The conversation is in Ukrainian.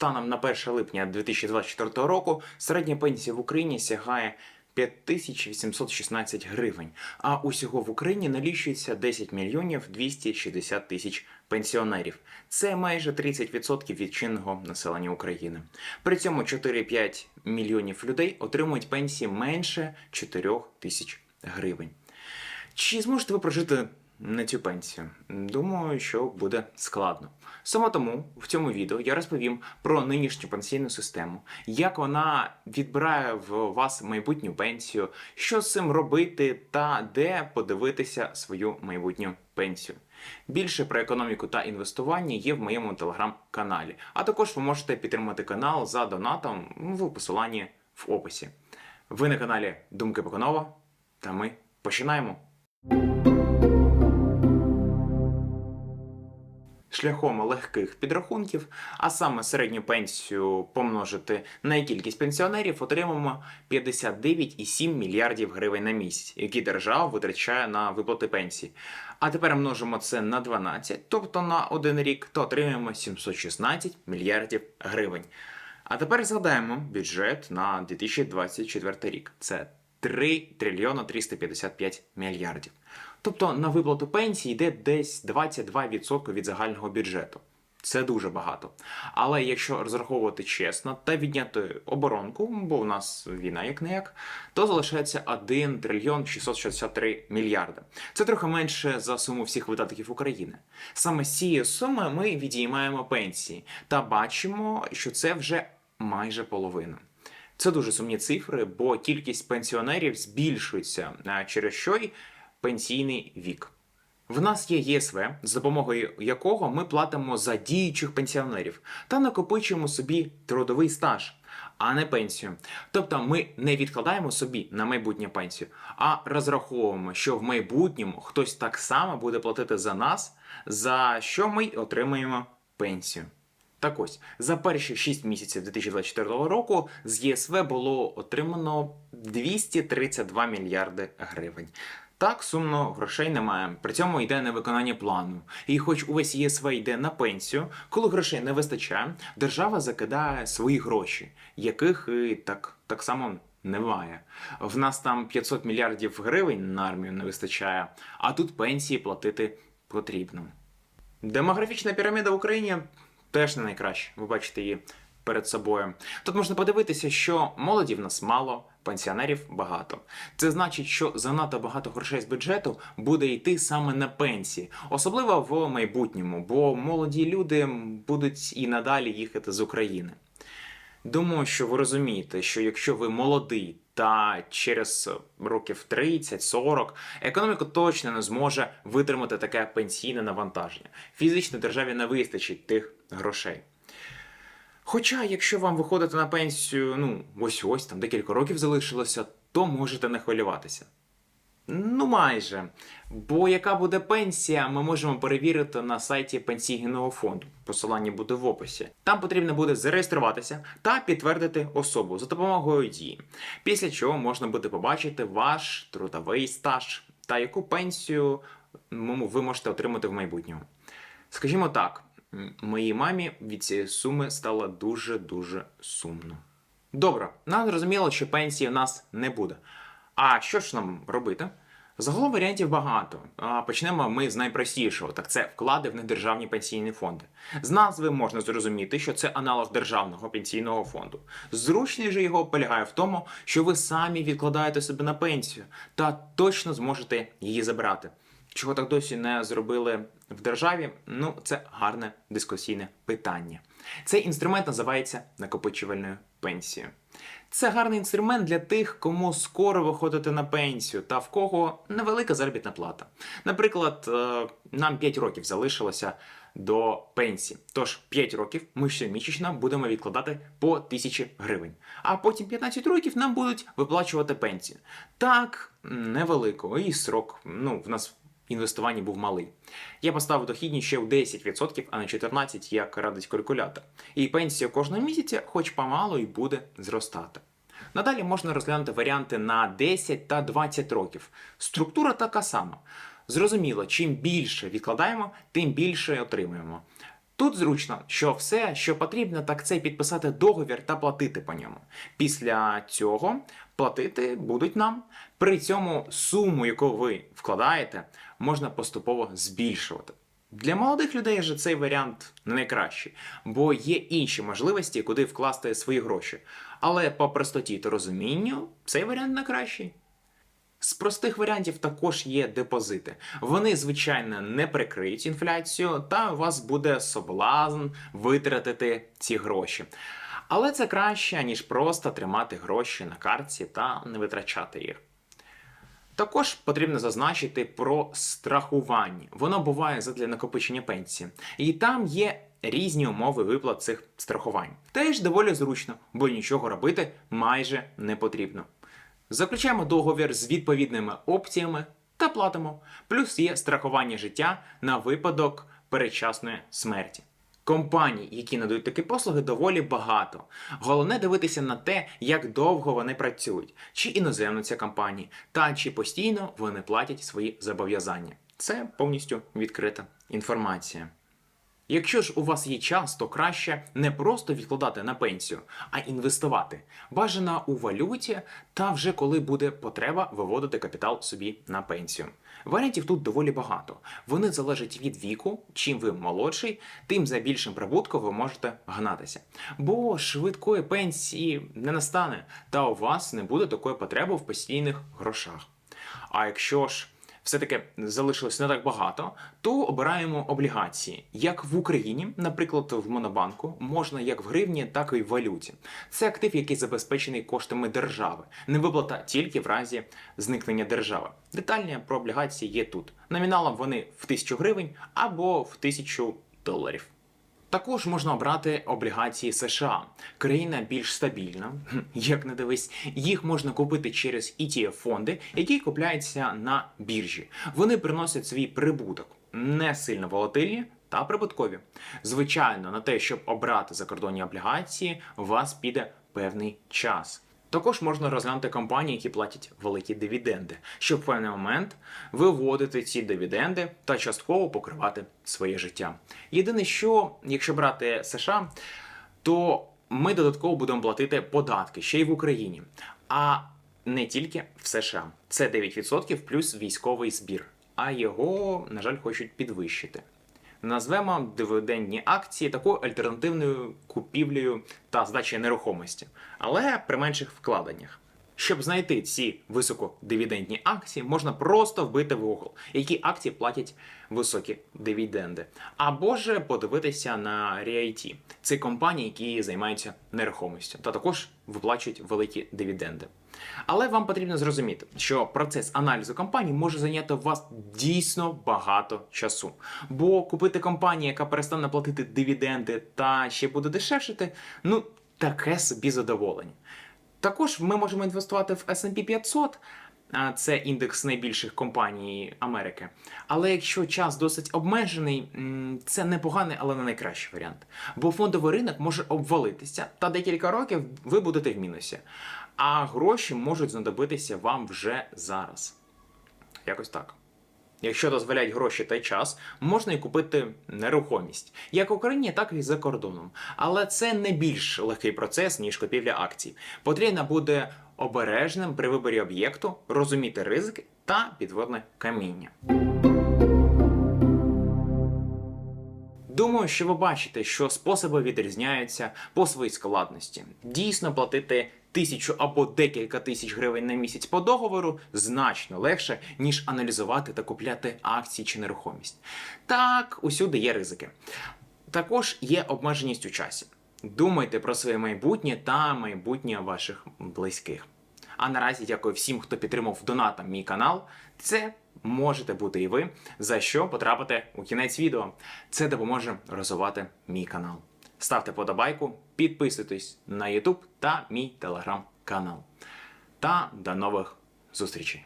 Станом на 1 липня 2024 року середня пенсія в Україні сягає 5816 гривень, а усього в Україні налічується 10 мільйонів 260 тисяч пенсіонерів. Це майже 30% від чинного населення України. При цьому 4-5 мільйонів людей отримують пенсії менше 4 тисяч гривень. Чи зможете ви прожити на цю пенсію? Думаю, що буде складно. Саме тому в цьому відео я розповім про нинішню пенсійну систему, як вона відбирає в вас майбутню пенсію, що з цим робити та де подивитися свою майбутню пенсію. Більше про економіку та інвестування є в моєму телеграм-каналі. А також ви можете підтримати канал за донатом в посиланні в описі. Ви на каналі Думки Баканова, та ми починаємо. Шляхом легких підрахунків, а саме середню пенсію помножити на кількість пенсіонерів, отримаємо 59,7 мільярдів гривень на місяць, які держава витрачає на виплати пенсій. А тепер множимо це на 12, тобто на один рік, то отримаємо 716 мільярдів гривень. А тепер згадаємо бюджет на 2024 рік. Це 3 трильйона 355 мільярдів. Тобто на виплату пенсії йде десь 22% від загального бюджету. Це дуже багато. Але якщо розраховувати чесно та відняти оборонку, бо у нас війна як не як, то залишається 1 трильйон 663 мільярди. Це трохи менше за суму всіх видатків України. Саме з цієї суми ми відіймаємо пенсії та бачимо, що це вже майже половина. Це дуже сумні цифри, бо кількість пенсіонерів збільшується, через що й пенсійний вік. В нас є ЄСВ, з допомогою якого ми платимо за діючих пенсіонерів та накопичуємо собі трудовий стаж, а не пенсію. Тобто ми не відкладаємо собі на майбутнє пенсію, а розраховуємо, що в майбутньому хтось так само буде платити за нас, за що ми отримаємо пенсію. Так ось, за перші 6 місяців 2024 року з ЄСВ було отримано 232 мільярди гривень. Так, сумно, грошей немає. При цьому йде невиконання плану. І хоч увесь ЄСВ йде на пенсію, коли грошей не вистачає, держава закидає свої гроші, яких і так, так само немає. В нас там 500 мільярдів гривень на армію не вистачає, а тут пенсії платити потрібно. Демографічна піраміда в Україні теж не найкраща. Ви бачите її перед собою. Тут можна подивитися, що молоді в нас мало, пенсіонерів багато. Це значить, що занадто багато грошей з бюджету буде йти саме на пенсії, особливо в майбутньому, бо молоді люди будуть і надалі їхати з України. Думаю, що ви розумієте, що якщо ви молодий та через років 30-40 економіка точно не зможе витримати таке пенсійне навантаження. Фізично державі не вистачить тих грошей. Хоча, якщо вам виходити на пенсію, ну, ось ось там декілька років залишилося, то можете не хвилюватися. Ну, майже. Бо яка буде пенсія, ми можемо перевірити на сайті пенсійного фонду. Посилання буде в описі. Там потрібно буде зареєструватися та підтвердити особу за допомогою дії. Після чого можна буде побачити ваш трудовий стаж та яку пенсію ви можете отримати в майбутньому. Скажімо так, моїй мамі від цієї суми стало дуже-дуже сумно. Добре, нам зрозуміло, що пенсії в нас не буде. А що ж нам робити? Загалом варіантів багато. Почнемо ми з найпростішого, так це вклади в недержавні пенсійні фонди. З назви можна зрозуміти, що це аналог державного пенсійного фонду. Зручність же його полягає в тому, що ви самі відкладаєте себе на пенсію та точно зможете її забрати. Чого так досі не зробили в державі? Ну, це гарне дискусійне питання. Цей інструмент називається накопичувальною пенсією. Це гарний інструмент для тих, кому скоро виходити на пенсію та в кого невелика заробітна плата. Наприклад, е, нам 5 років залишилося до пенсії. Тож 5 років ми щомісячно будемо відкладати по 1000 гривень. А потім 15 років нам будуть виплачувати пенсію. Так, невелико, і срок. Ну, в нас інвестування був малий. Я поставив дохідність ще в 10%, а не 14%, як радить калькулятор. І пенсія кожного місяця, хоч помалу, і буде зростати. Надалі можна розглянути варіанти на 10 та 20 років. Структура така сама. Зрозуміло, чим більше відкладаємо, тим більше отримуємо. Тут зручно, що все, що потрібно, так це підписати договір та платити по ньому. Після цього платити будуть нам. При цьому суму, яку ви вкладаєте, можна поступово збільшувати. Для молодих людей же цей варіант не найкращий, бо є інші можливості, куди вкласти свої гроші. Але по простоті та розумінню цей варіант найкращий. З простих варіантів також є депозити. Вони, звичайно, не прикриють інфляцію, та у вас буде соблазн витратити ці гроші. Але це краще, ніж просто тримати гроші на картці та не витрачати їх. Також потрібно зазначити про страхування. Воно буває задля накопичення пенсії. І там є різні умови виплат цих страхувань. Теж доволі зручно, бо нічого робити майже не потрібно. Заключаємо договір з відповідними опціями та платимо. Плюс є страхування життя на випадок передчасної смерті. Компаній, які надають такі послуги, доволі багато. Головне дивитися на те, як довго вони працюють, чи іноземна ця компанія, та чи постійно вони платять свої зобов'язання. Це повністю відкрита інформація. Якщо ж у вас є час, то краще не просто відкладати на пенсію, а інвестувати. Бажано у валюті та вже коли буде потреба виводити капітал собі на пенсію. Варіантів тут доволі багато. Вони залежать від віку. Чим ви молодший, тим за більшим прибутком ви можете гнатися. Бо швидкої пенсії не настане, та у вас не буде такої потреби в постійних грошах. А якщо ж все-таки залишилось не так багато, то обираємо облігації. Як в Україні, наприклад, в Монобанку, можна як в гривні, так і в валюті. Це актив, який забезпечений коштами держави. Не виплата тільки в разі зникнення держави. Детальні про облігації є тут. Номіналом вони в 1000 гривень або в 1000 доларів. Також можна обрати облігації США. Країна більш стабільна, як не дивись. Їх можна купити через etf фонди, які купляються на біржі. Вони приносять свій прибуток, не сильно волатильні та прибуткові. Звичайно, на те, щоб обрати закордонні облігації, у вас піде певний час. Також можна розглянути компанії, які платять великі дивіденди, щоб в певний момент виводити ці дивіденди та частково покривати своє життя. Єдине, що якщо брати США, то ми додатково будемо платити податки ще й в Україні, а не тільки в США. Це 9% плюс військовий збір. А його, на жаль, хочуть підвищити. Назвемо дивідендні акції такою альтернативною купівлею та здачею нерухомості, але при менших вкладеннях. Щоб знайти ці високодивідендні акції, можна просто вбити в Google, які акції платять високі дивіденди. Або ж подивитися на REIT. Це компанії, які займаються нерухомістю, та також виплачують великі дивіденди. Але вам потрібно зрозуміти, що процес аналізу компаній може зайняти у вас дійсно багато часу. Бо купити компанію, яка перестане платити дивіденди та ще буде дешевшити, ну таке собі задоволення. Також ми можемо інвестувати в S&P 500, це індекс найбільших компаній Америки. Але якщо час досить обмежений, це непоганий, але не найкращий варіант. Бо фондовий ринок може обвалитися, та декілька років ви будете в мінусі. А гроші можуть знадобитися вам вже зараз. Якось так. Якщо дозволяють гроші та час, можна і купити нерухомість, як в Україні, так і за кордоном. Але це не більш легкий процес, ніж купівля акцій. Потрібно буде обережним при виборі об'єкту, розуміти ризики та підводне каміння. Думаю, що ви бачите, що способи відрізняються по своїй складності. Дійсно, платити тисячу або декілька тисяч гривень на місяць по договору значно легше, ніж аналізувати та купляти акції чи нерухомість. Так, усюди є ризики. Також є обмеженість у часі. Думайте про своє майбутнє та майбутнє ваших близьких. А наразі дякую всім, хто підтримав донатом мій канал. Це можете бути і ви, за що потрапите у кінець відео. Це допоможе розвивати мій канал. Ставте подобайку, підписуйтесь на YouTube та мій телеграм-канал. Та до нових зустрічей!